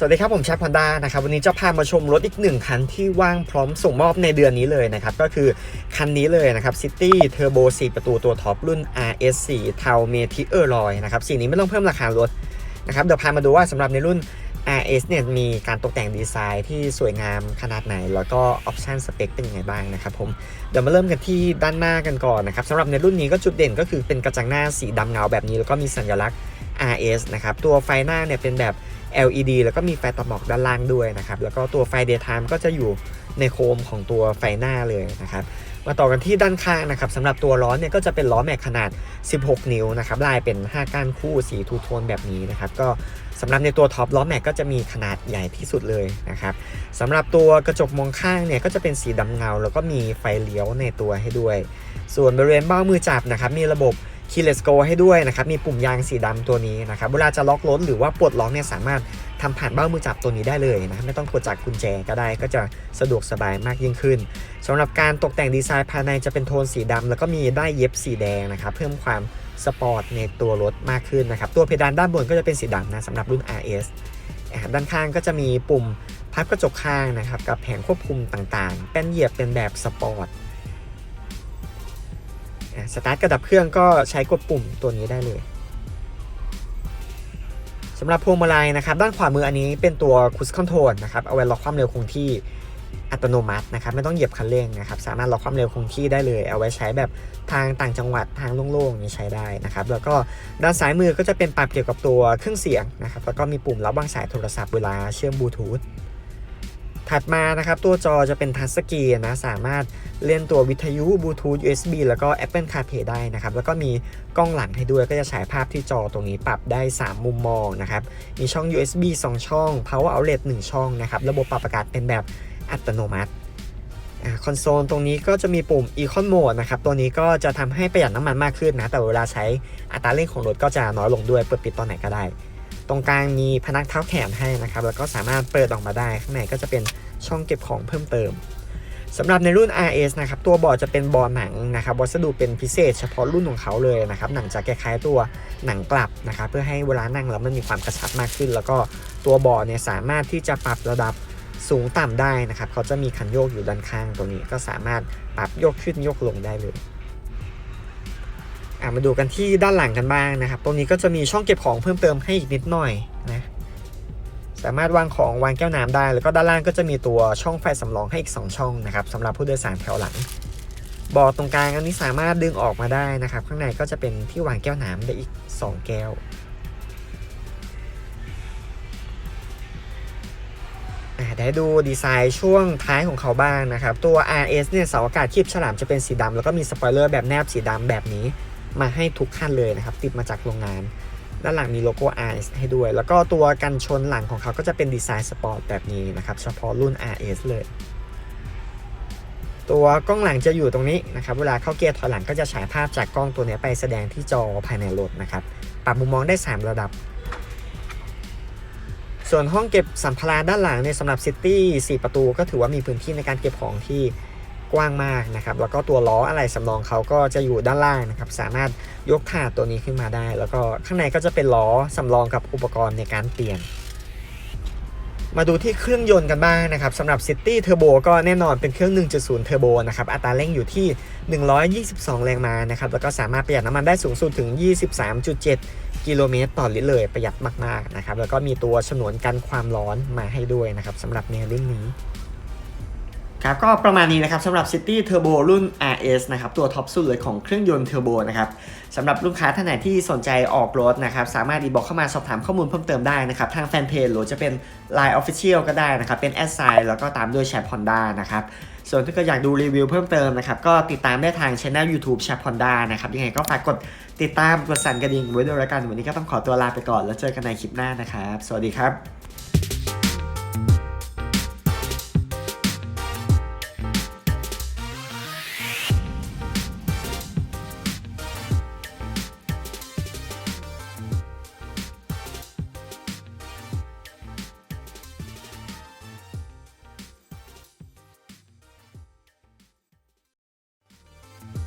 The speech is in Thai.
สวัสดีครับผมแชปพอนด้านะครับวันนี้จะพามาชมรถอีกหนึ่งคันที่ว่างพร้อมส่งมอบในเดือนนี้เลยนะครับ ก็คือคันนี้เลยนะครับ City Turbo 4 ประตูตัวท็อปรุ่น RS4 เทาเมทิเออร์ลอยนะครับสีนี้ไม่ต้องเพิ่มราคารถนะครับเดี๋ยวพามาดูว่าสำหรับในรุ่น RS เนี่ยมีการตกแต่งดีไซน์ที่สวยงามขนาดไหน แล้วก็ออปชันสเปคเป็นยังไงบ้างนะครับผมเดี๋ยวมาเริ่มกันที่ด้านหน้ากันก่อนนะครับสำหรับในรุ่นนี้ก็จุดเด่นก็คือเป็นกระจังหน้าสีดำเงาแบบนี้แล้วก็มีสัญลักษณ์ RS นะครับตัวไฟหน้าเนี่ยเป็นแบบ LED แล้วก็มีไฟตัดหมอกด้านล่างด้วยนะครับ แล้วก็ตัวไฟ daytime ก็จะอยู่ในโคมของตัวไฟหน้าเลยนะครับ มาต่อกันที่ด้านข้างนะครับสำหรับตัวล้อเนี่ยก็จะเป็นล้อแม็กขนาด 16 นิ้วนะครับลายเป็น 5 ก้านคู่สีทูโทนแบบนี้นะครับ ก็สำหรับในตัวท็อปล้อแม็กก็จะมีขนาดใหญ่ที่สุดเลยนะครับสำหรับตัวกระจกมองข้างเนี่ยก็จะเป็นสีดำเงา แล้วก็มีไฟเลี้ยวในตัวให้ด้วย ส่วนบริเวณเบ้ามือจับนะครับมีระบบ keyless go ให้ด้วยนะครับ มีปุ่มยางสีดำตัวนี้นะครับ เวลาจะล็อกรถหรือว่าปลดล็อกเนี่ยสามารถทำผ่านเบ้ามือจับตัวนี้ได้เลยนะไม่ต้องกดจากกุญแจก็ได้ ก็จะสะดวกสบายมากยิ่งขึ้นสำหรับการตกแต่งดีไซน์ภายในจะเป็นโทนสีดำแล้วก็มีได้เย็บสีแดงนะครับ เพิ่มความสปอร์ตในตัวรถมากขึ้นนะครับ ตัวเพดานด้านบนก็จะเป็นสีดำนะสำหรับรุ่น RS ด้านข้างก็จะมีปุ่มพับกระจกข้างนะครับ กับแผงควบคุมต่างๆแป้นเหยียบเป็นแบบสปอร์ต สตาร์ทกระดับเครื่องก็ใช้กดปุ่มตัวนี้ได้เลยสำหรับพวงมาลัยนะครับ ด้านขวามืออันนี้เป็นตัวคุชคอนโทรลนะครับเอาไว้ล็อกความเร็วคงที่อัตโนมัตินะครับ ไม่ต้องเหยียบคันเร่งนะครับ สามารถล็อกความเร็วคงที่ได้เลย เอาไว้ใช้แบบทางต่างจังหวัดทางโล่งๆนี้ใช้ได้นะครับ แล้วก็ด้านซ้ายมือก็จะเป็นปรับเกี่ยวกับตัวเครื่องเสียงนะครับแล้วก็มีปุ่มรับวางสายโทรศัพท์เวลาเชื่อมบลูทูธ ถัดมานะครับ ตัวจอจะเป็นทัชสกรีนนะ สามารถเล่นตัววิทยุบลูทูธ USB แล้วก็ Apple CarPlay ได้นะครับ แล้วก็มีกล้องหลังให้ด้วยก็จะฉายภาพที่จอตรงนี้ปรับได้ 3 มุมมองนะครับ มีช่อง USB 2 ช่อง Power Outlet 1 ช่องนะครับ ระบบปรับอากาศเป็นแบบอัตโนมัติคอนโซลตรงนี้ก็จะมีปุ่ม Econ Mode นะครับ ตัวนี้ก็จะทำให้ประหยัดน้ำมันมากขึ้นนะ แต่เวลาใช้อัตราเร่งของรถก็จะน้อยลงด้วย เปิดปิดตอนไหนก็ได้ ตรงกลางมีพนักเท้าแขนให้นะครับ แล้วก็สามารถเปิดออกมาได้ ข้างในก็จะเป็นช่องเก็บของเพิ่มเติมสำหรับในรุ่น RS นะครับตัวเบาะจะเป็นเบาะหนังนะครับวัสดุเป็นพิเศษเฉพาะรุ่นของเขาเลยนะครับหนังจะคล้ายๆตัวหนังกลับนะครับเพื่อให้เวลานั่งแล้วมันมีความกระชับมากขึ้น แล้วก็ตัวเบาะเนี่ยสามารถที่จะปรับระดับสูงต่ำได้นะครับเขาจะมีคันโยกอยู่ด้านข้างตรงนี้ก็สามารถปรับโยกขึ้นโยกลงได้เลย อะมาดูกันที่ด้านหลังกันบ้างนะครับ ตรงนี้ก็จะมีช่องเก็บของเพิ่มเติมให้อีกนิดหน่อยนะ สามารถวางของวางแก้วน้ำได้ แล้วก็ด้านล่างก็จะมีตัวช่องไฟสำรองให้อีก 2 ช่องนะครับสำหรับผู้โดยสารแถวหลังเบาะตรงกลางอันนี้สามารถดึงออกมาได้นะครับ ข้างในก็จะเป็นที่วางแก้วน้ำได้อีก 2 แก้วอะได้ดูดีไซน์ช่วงท้ายของเขาบ้างนะครับ ตัว RS เนี่ยเสาอากาศคีบฉลามจะเป็นสีดำแล้วก็มีสปอยเลอร์แบบแนบสีดำแบบนี้ มาให้ทุกคันเลยนะครับ ติดมาจากโรงงาน ด้านหลังมีโลโก้ RS ให้ด้วย แล้วก็ตัวกันชนหลังของเขาก็จะเป็นดีไซน์สปอร์ตแบบนี้นะครับ เฉพาะรุ่น RS เลย ตัวกล้องหลังจะอยู่ตรงนี้นะครับ เวลาเข้าเกียร์ถอยหลังก็จะฉายภาพจากกล้องตัวนี้ไปแสดงที่จอภายในรถนะครับ ปรับมุมมองได้ 3 ระดับส่วนห้องเก็บสัมภาระด้านหลังในยสำหรับ City 4ประตูก็ถือว่ามีพื้นที่ในการเก็บของที่ กว้างมากนะครับ แล้วก็ตัวล้ออะไรสำรองเขาก็จะอยู่ด้านล่างนะครับ สามารถยกถาดตัวนี้ขึ้นมาได้ แล้วก็ข้างในก็จะเป็นล้อสำรองกับอุปกรณ์ในการเปลี่ยน มาดูที่เครื่องยนต์กันบ้างนะครับสำหรับ City Turbo ก็แน่นอนเป็นเครื่อง 1.0 Turbo นะครับ อัตราเร่งอยู่ที่ 122 แรงม้านะครับ แล้วก็สามารถประหยัดน้ำมันได้สูงสุดถึง 23.7 กิโลเมตรต่อลิตรเลย ประหยัดมากๆนะครับ แล้วก็มีตัวฉนวนกันความร้อนมาให้ด้วยนะครับสำหรับในรุ่นนี้ ครับก็ประมาณนี้นะครับสำหรับ City Turbo รุ่น RS นะครับตัวท็อปสุดเลยของเครื่องยนต์เทอร์โบนะครับสำหรับลูกค้าท่านไหนที่สนใจออกรถนะครับสามารถดีบอกเข้ามาสอบถามข้อมูลเพิ่มเติมได้นะครับทางแฟนเพจหรือจะเป็น Line Official ก็ได้นะครับเป็นแอดไซน์แล้วก็ตามด้วยแชป Honda นะครับส่วนถ้าเกิดอยากดูรีวิวเพิ่มเติมนะครับก็ติดตามได้ทางช anel YouTube แชป Honda นะครับยังไงก็ฝากกดติดตามกดสั่นกระดิ่งไว้ด้วยล้วกันวันนี้ก็ต้องขอตัวลาไปก่อนแล้วเจอกันในคลิปหน้านะครับสวัสดีครับ